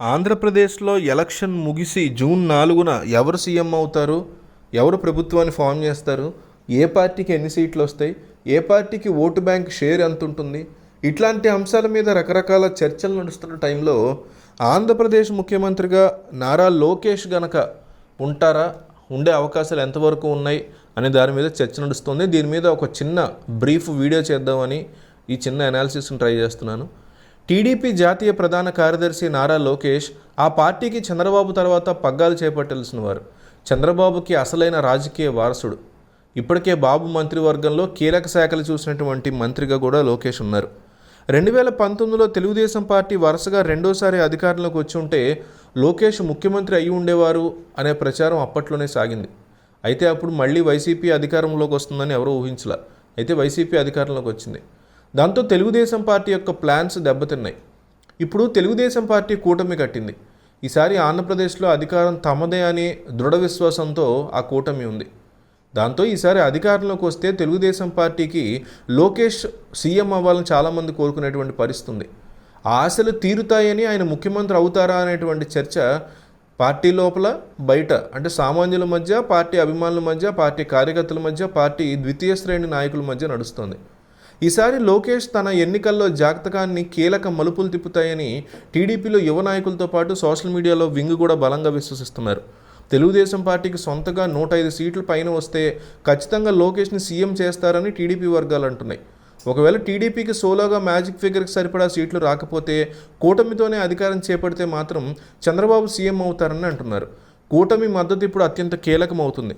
ఆంధ్రప్రదేశ్లో election ముగిసి June నాలుగున ఎవరు సీఎం అవుతారు? ఎవరు ప్రభుత్వాన్ని ఫామ్ చేస్తారు? ఏ పార్టీకి ఎన్ని సీట్లు వస్తాయి? ఏ పార్టీకి ఓటు బ్యాంక్ షేర్ ఎంత ఉంటుంది? ఇట్లాంటి అంశాల మీద రకరకాల చర్చలు నడుస్తున్న టైంలో ఆంధ్రప్రదేశ్ ముఖ్యమంత్రిగా నారా లోకేష్ గనక ఉంటారా? ఉండే అవకాశాలు ఎంతవరకు ఉన్నాయి? అనే దాని మీద చర్చ నడుస్తుంది. దీని మీద ఒక చిన్న బ్రీఫ్ వీడియో చేద్దామని ఈ చిన్న అనాలిసిస్ని ట్రై చేస్తున్నాను. టీడీపీ జాతీయ ప్రధాన కార్యదర్శి నారా లోకేష్ ఆ పార్టీకి చంద్రబాబు తర్వాత పగ్గాలు చేపట్టాల్సిన వారు చంద్రబాబుకి అసలైన రాజకీయ వారసుడు. ఇప్పటికే బాబు మంత్రివర్గంలో కీలక శాఖలు చూసినటువంటి మంత్రిగా కూడా లోకేష్ ఉన్నారు. రెండు వేల పంతొమ్మిదిలో తెలుగుదేశం పార్టీ వరుసగా రెండోసారి అధికారంలోకి వచ్చి ఉంటే లోకేష్ ముఖ్యమంత్రి అయి ఉండేవారు అనే ప్రచారం అప్పట్లోనే సాగింది. అయితే అప్పుడు మళ్ళీ వైసీపీ అధికారంలోకి వస్తుందని ఎవరూ ఊహించలే. అయితే వైసీపీ అధికారంలోకి వచ్చింది. దాంతో తెలుగుదేశం పార్టీ యొక్క ప్లాన్స్ దెబ్బతిన్నాయి. ఇప్పుడు తెలుగుదేశం పార్టీ కూటమి కట్టింది. ఈసారి ఆంధ్రప్రదేశ్లో అధికారం తమదే అనే దృఢ విశ్వాసంతో ఆ కూటమి ఉంది. దాంతో ఈసారి అధికారంలోకి వస్తే తెలుగుదేశం పార్టీకి లోకేష్ సీఎం అవ్వాలని చాలామంది కోరుకునేటువంటి పరిస్థితి ఉంది ఆ ఆశలు తీరుతాయని ఆయన ముఖ్యమంత్రి అవుతారా అనేటువంటి చర్చ పార్టీ లోపల బయట అంటే సామాన్యుల మధ్య పార్టీ అభిమానుల మధ్య పార్టీ కార్యకర్తల మధ్య పార్టీ ద్వితీయ శ్రేణి నాయకుల మధ్య నడుస్తుంది. ఈసారి లోకేష్ తన ఎన్నికల్లో జాతకాన్ని కీలక మలుపులు తిప్పుతాయని టీడీపీలో యువ నాయకులతో పాటు సోషల్ మీడియాలో వింగ్ కూడా బలంగా విశ్వసిస్తున్నారు. తెలుగుదేశం పార్టీకి సొంతగా నూట ఐదు సీట్లు పైన వస్తే ఖచ్చితంగా లోకేష్ని సీఎం చేస్తారని టీడీపీ వర్గాలు అంటున్నాయి. ఒకవేళ టీడీపీకి సోలోగా మ్యాజిక్ ఫిగర్కి సరిపడా సీట్లు రాకపోతే కూటమితోనే అధికారం చేపడితే మాత్రం చంద్రబాబు సీఎం అవుతారని అంటున్నారు. కూటమి మద్దతు ఇప్పుడు అత్యంత కీలకమవుతుంది.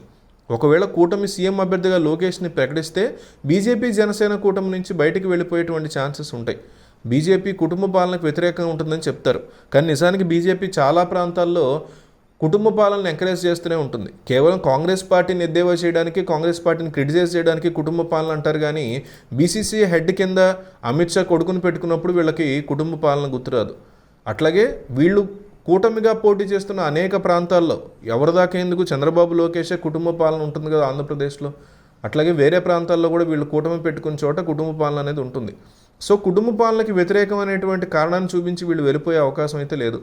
ఒకవేళ కూటమి సీఎం అభ్యర్థిగా లోకేష్ని ప్రకటిస్తే బీజేపీ జనసేన కూటమి నుంచి బయటికి వెళ్ళిపోయేటువంటి ఛాన్సెస్ ఉంటాయి. బీజేపీ కుటుంబ పాలనకు వ్యతిరేకంగా ఉంటుందని చెప్తారు. కానీ నిజానికి బీజేపీ చాలా ప్రాంతాల్లో కుటుంబ పాలనను ఎంకరేజ్ చేస్తూనే ఉంటుంది. కేవలం కాంగ్రెస్ పార్టీని ఎద్దేవా చేయడానికి కాంగ్రెస్ పార్టీని క్రిటిసైజ్ చేయడానికి కుటుంబ పాలన అంటారు కానీ బీసీసీ హెడ్ కింద అమిత్ షా కొడుకుని పెట్టుకున్నప్పుడు వీళ్ళకి కుటుంబ పాలన గుర్తురాదు. అట్లాగే వీళ్ళు కూటమిగా పోటీ చేస్తున్న అనేక ప్రాంతాల్లో ఎవరిదాకేందుకు ఎందుకు చంద్రబాబు లోకేషే కుటుంబ పాలన ఉంటుంది కదా ఆంధ్రప్రదేశ్లో. అట్లాగే వేరే ప్రాంతాల్లో కూడా వీళ్ళు కూటమి పెట్టుకున్న చోట కుటుంబ పాలన అనేది ఉంటుంది. సో కుటుంబ పాలనకి వ్యతిరేకమైనటువంటి కారణాన్ని చూపించి వీళ్ళు వెళ్ళిపోయే అవకాశం అయితే లేదు.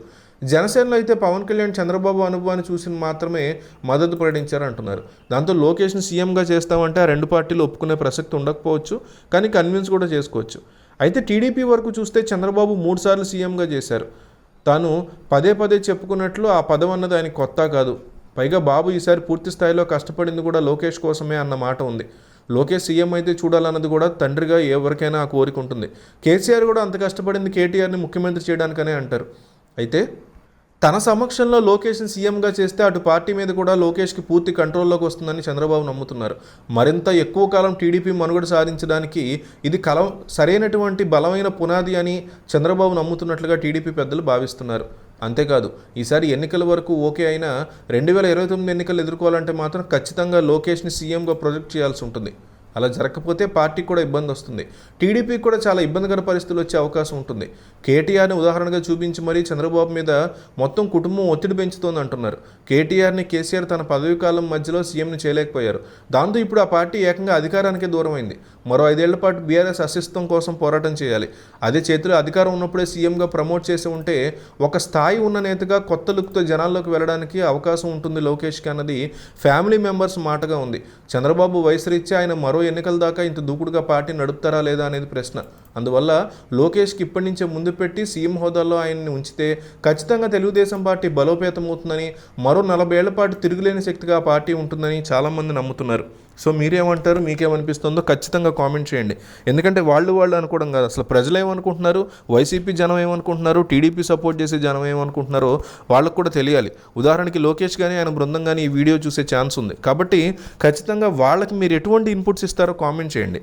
జనసేనలో అయితే పవన్ కళ్యాణ్ చంద్రబాబు అనుభవాన్ని చూసి మాత్రమే మద్దతు ప్రకటించారంటున్నారు దాంతో లోకేష్ని సీఎంగా చేస్తామంటే ఆ రెండు పార్టీలు ఒప్పుకునే ప్రసక్తి ఉండకపోవచ్చు కానీ కన్విన్స్ కూడా చేసుకోవచ్చు. అయితే టీడీపీ వరకు చూస్తే చంద్రబాబు మూడుసార్లు సీఎంగా చేశారు. తాను పదే పదే చెప్పుకున్నట్లు ఆ పదం అన్నది ఆయన కొత్త కాదు. పైగా బాబు ఈసారి పూర్తి స్థాయిలో కష్టపడింది కూడా లోకేష్ కోసమే అన్న మాట ఉంది. లోకేష్ సీఎం అయితే చూడాలన్నది కూడా తండ్రిగా ఎవరికైనా ఆ కోరిక ఉంటుంది. కేసీఆర్ కూడా అంత కష్టపడింది కేటీఆర్ని ముఖ్యమంత్రి చేయడానికనే అంటారు. అయితే తన సమక్షంలో లోకేష్ని సీఎంగా చేస్తే అటు పార్టీ మీద కూడా లోకేష్కి పూర్తి కంట్రోల్లోకి వస్తుందని చంద్రబాబు నమ్ముతున్నారు. మరింత ఎక్కువ కాలం టీడీపీ మనుగడ సాధించడానికి ఇది కలం సరైనటువంటి బలమైన పునాది అని చంద్రబాబు నమ్ముతున్నట్లుగా టీడీపీ పెద్దలు భావిస్తున్నారు. అంతేకాదు ఈసారి ఎన్నికల వరకు ఓకే అయినా రెండు వేల ఇరవై తొమ్మిది ఎన్నికలు ఎదుర్కోవాలంటే మాత్రం ఖచ్చితంగా లోకేష్ని సీఎంగా ప్రొజెక్ట్ చేయాల్సి ఉంటుంది. అలా జరగకపోతే పార్టీకి కూడా ఇబ్బంది వస్తుంది. టీడీపీకి కూడా చాలా ఇబ్బందికర పరిస్థితులు వచ్చే అవకాశం ఉంటుంది. కేటీఆర్ని ఉదాహరణగా చూపించి మరీ చంద్రబాబు మీద మొత్తం కుటుంబం ఒత్తిడి పెంచుతోంది అంటున్నారు. కేటీఆర్ని కేసీఆర్ తన పదవీ కాలం మధ్యలో సీఎంని చేయలేకపోయారు. దాంతో ఇప్పుడు ఆ పార్టీ ఏకంగా అధికారానికి దూరమైంది. మరో ఐదేళ్ళ పాటు బీఆర్ఎస్ అస్తిత్వం కోసం పోరాటం చేయాలి. అదే చేతిలో అధికారం ఉన్నప్పుడే సీఎంగా ప్రమోట్ చేసి ఉంటే ఒక స్థాయి ఉన్న నేతగా కొత్త లుక్తో జనాల్లోకి వెళ్ళడానికి అవకాశం ఉంటుంది లోకేష్కి అన్నది ఫ్యామిలీ మెంబర్స్ మాటగా ఉంది. చంద్రబాబు వయసు రీత్యా ఆయన మరో ఎన్నికల దాకా ఇంత దూకుడుగా పార్టీ నడుపుతారా లేదా అనేది ప్రశ్న. అందువల్ల లోకేష్కి ఇప్పటి నుంచే ముందు పెట్టి సీఎం హోదాలో ఆయన్ని ఉంచితే ఖచ్చితంగా తెలుగుదేశం పార్టీ బలోపేతం అవుతుందని మరో నలభై ఏళ్ళ పాటు తిరుగులేని శక్తిగా పార్టీ ఉంటుందని చాలామంది నమ్ముతున్నారు. సో మీరేమంటారు? మీకేమనిపిస్తుందో ఖచ్చితంగా కామెంట్ చేయండి. ఎందుకంటే వాళ్ళు వాళ్ళు అనుకోవడం కాదు. అసలు ప్రజలు ఏమనుకుంటున్నారు? వైసీపీ జనం ఏమనుకుంటున్నారు? టీడీపీ సపోర్ట్ చేసే జనం ఏమనుకుంటున్నారో వాళ్ళకు కూడా తెలియాలి. ఉదాహరణకి లోకేష్ కానీ ఆయన బృందం కానీ ఈ వీడియో చూసే ఛాన్స్ ఉంది. కాబట్టి ఖచ్చితంగా వాళ్ళకి మీరు ఎటువంటి ఇన్పుట్స్ ఇస్తారో కామెంట్ చేయండి.